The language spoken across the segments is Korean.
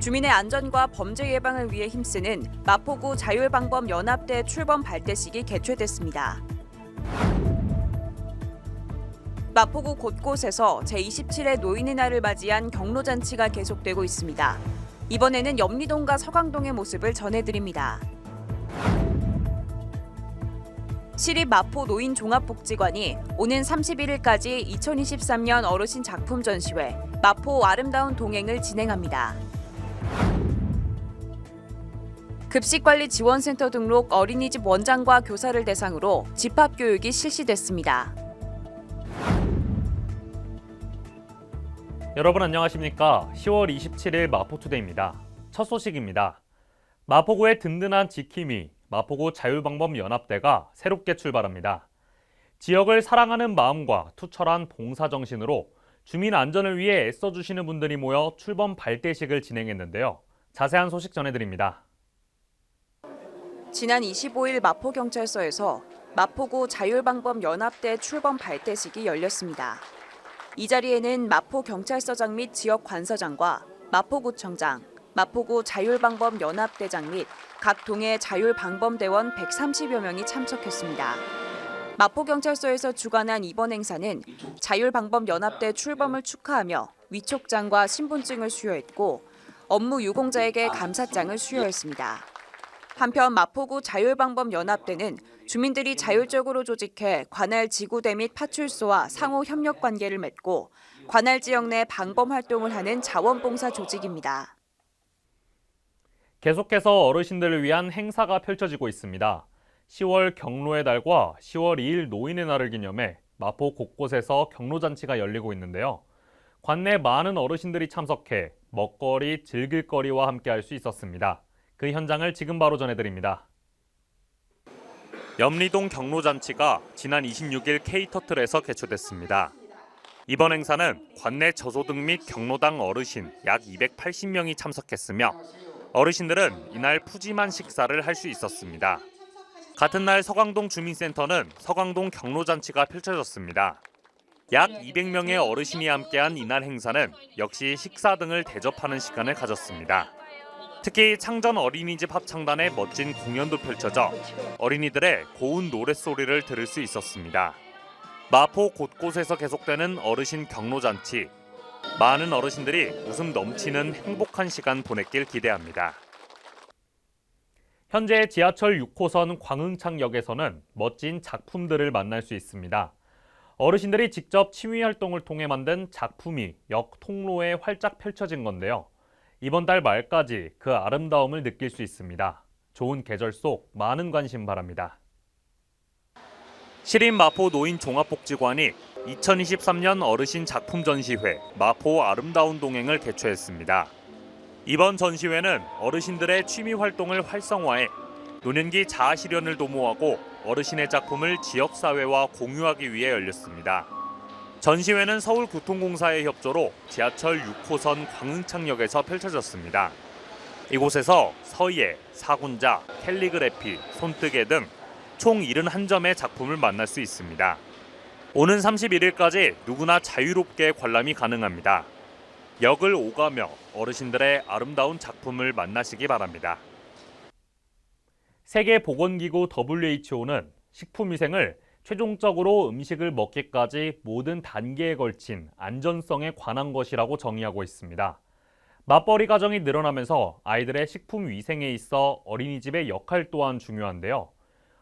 주민의 안전과 범죄 예방을 위해 힘쓰는 마포구 자율방범 연합대 출범 발대식이 개최됐습니다. 마포구 곳곳에서 제27회 노인의 날을 맞이한 경로잔치가 계속되고 있습니다. 이번에는 염리동과 서강동의 모습을 전해드립니다. 시립 마포 노인 종합복지관이 오는 31일까지 2023년 어르신 작품 전시회 마포 아름다운 동행을 진행합니다. 급식관리지원센터 등록 어린이집 원장과 교사를 대상으로 집합교육이 실시됐습니다. 여러분 안녕하십니까? 10월 27일 마포투데이입니다. 첫 소식입니다. 마포구의 든든한 지킴이 마포구 자율방범 연합대가 새롭게 출발합니다. 지역을 사랑하는 마음과 투철한 봉사 정신으로 주민 안전을 위해 애써주시는 분들이 모여 출범 발대식을 진행했는데요. 자세한 소식 전해드립니다. 지난 25일 마포경찰서에서 마포구 자율방범 연합대 출범 발대식이 열렸습니다. 이 자리에는 마포경찰서장 및 지역 관서장과 마포구청장, 마포구 자율방범 연합대장 및 각 동의 자율방범대원 130여 명이 참석했습니다. 마포경찰서에서 주관한 이번 행사는 자율방범 연합대 출범을 축하하며 위촉장과 신분증을 수여했고 업무 유공자에게 감사장을 수여했습니다. 한편 마포구 자율방범 연합대는 주민들이 자율적으로 조직해 관할 지구대 및 파출소와 상호 협력 관계를 맺고 관할 지역 내 방범 활동을 하는 자원봉사 조직입니다. 계속해서 어르신들을 위한 행사가 펼쳐지고 있습니다. 10월 경로의 달과 10월 2일 노인의 날을 기념해 마포 곳곳에서 경로잔치가 열리고 있는데요. 관내 많은 어르신들이 참석해 먹거리, 즐길거리와 함께 할 수 있었습니다. 그 현장을 지금 바로 전해드립니다. 염리동 경로잔치가 지난 26일 K터틀에서 개최됐습니다. 이번 행사는 관내 저소득 및 경로당 어르신 약 280명이 참석했으며 어르신들은 이날 푸짐한 식사를 할 수 있었습니다. 같은 날 서강동 주민센터는 서강동 경로잔치가 펼쳐졌습니다. 약 200명의 어르신이 함께한 이날 행사는 역시 식사 등을 대접하는 시간을 가졌습니다. 특히 창전 어린이집 합창단의 멋진 공연도 펼쳐져 어린이들의 고운 노랫소리를 들을 수 있었습니다. 마포 곳곳에서 계속되는 어르신 경로잔치. 많은 어르신들이 웃음 넘치는 행복한 시간 보냈길 기대합니다. 현재 지하철 6호선 광흥창역에서는 멋진 작품들을 만날 수 있습니다. 어르신들이 직접 취미 활동을 통해 만든 작품이 역 통로에 활짝 펼쳐진 건데요. 이번 달 말까지 그 아름다움을 느낄 수 있습니다. 좋은 계절 속 많은 관심 바랍니다. 시립 마포 노인 종합복지관이 2023년 어르신 작품 전시회 마포 아름다운 동행을 개최했습니다. 이번 전시회는 어르신들의 취미 활동을 활성화해 노년기 자아 실현을 도모하고 어르신의 작품을 지역 사회와 공유하기 위해 열렸습니다. 전시회는 서울교통공사의 협조로 지하철 6호선 광흥창역에서 펼쳐졌습니다. 이곳에서 서예, 사군자, 캘리그래피, 손뜨개 등 총 71점의 작품을 만날 수 있습니다. 오는 31일까지 누구나 자유롭게 관람이 가능합니다. 역을 오가며 어르신들의 아름다운 작품을 만나시기 바랍니다. 세계보건기구 WHO는 식품위생을 최종적으로 음식을 먹기까지 모든 단계에 걸친 안전성에 관한 것이라고 정의하고 있습니다. 맞벌이 가정이 늘어나면서 아이들의 식품 위생에 있어 어린이집의 역할 또한 중요한데요.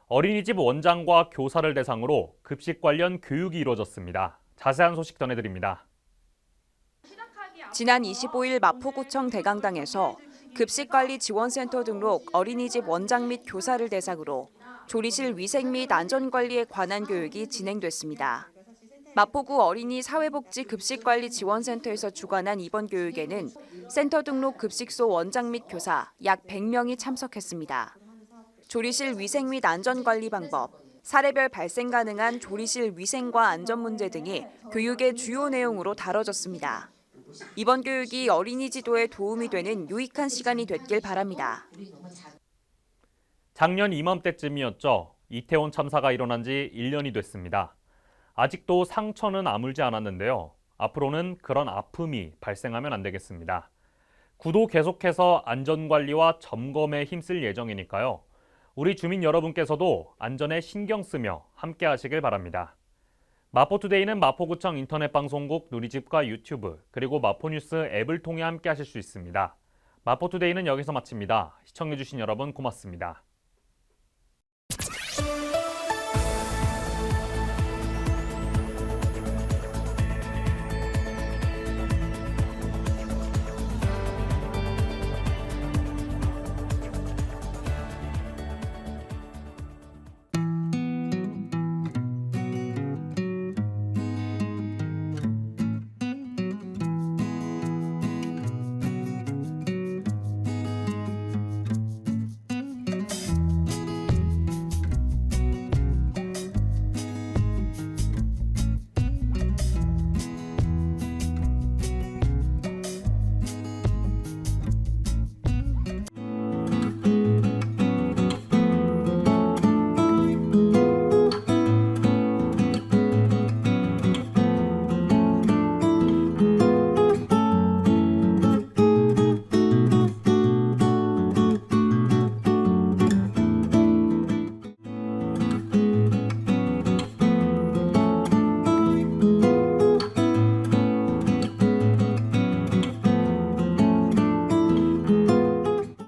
어린이집 원장과 교사를 대상으로 급식 관련 교육이 이루어졌습니다. 자세한 소식 전해드립니다. 지난 25일 마포구청 대강당에서 급식관리지원센터 등록 어린이집 원장 및 교사를 대상으로 조리실 위생 및 안전관리에 관한 교육이 진행됐습니다. 마포구 어린이 사회복지 급식관리 지원센터에서 주관한 이번 교육에는 센터 등록 급식소 원장 및 교사 약 100명이 참석했습니다. 조리실 위생 및 안전관리 방법, 사례별 발생 가능한 조리실 위생과 안전 문제 등이 교육의 주요 내용으로 다뤄졌습니다. 이번 교육이 어린이 지도에 도움이 되는 유익한 시간이 됐길 바랍니다. 작년 이맘때쯤이었죠. 이태원 참사가 일어난 지 1년이 됐습니다. 아직도 상처는 아물지 않았는데요. 앞으로는 그런 아픔이 발생하면 안 되겠습니다. 구도 계속해서 안전관리와 점검에 힘쓸 예정이니까요. 우리 주민 여러분께서도 안전에 신경 쓰며 함께 하시길 바랍니다. 마포투데이는 마포구청 인터넷 방송국 누리집과 유튜브 그리고 마포뉴스 앱을 통해 함께 하실 수 있습니다. 마포투데이는 여기서 마칩니다. 시청해주신 여러분 고맙습니다.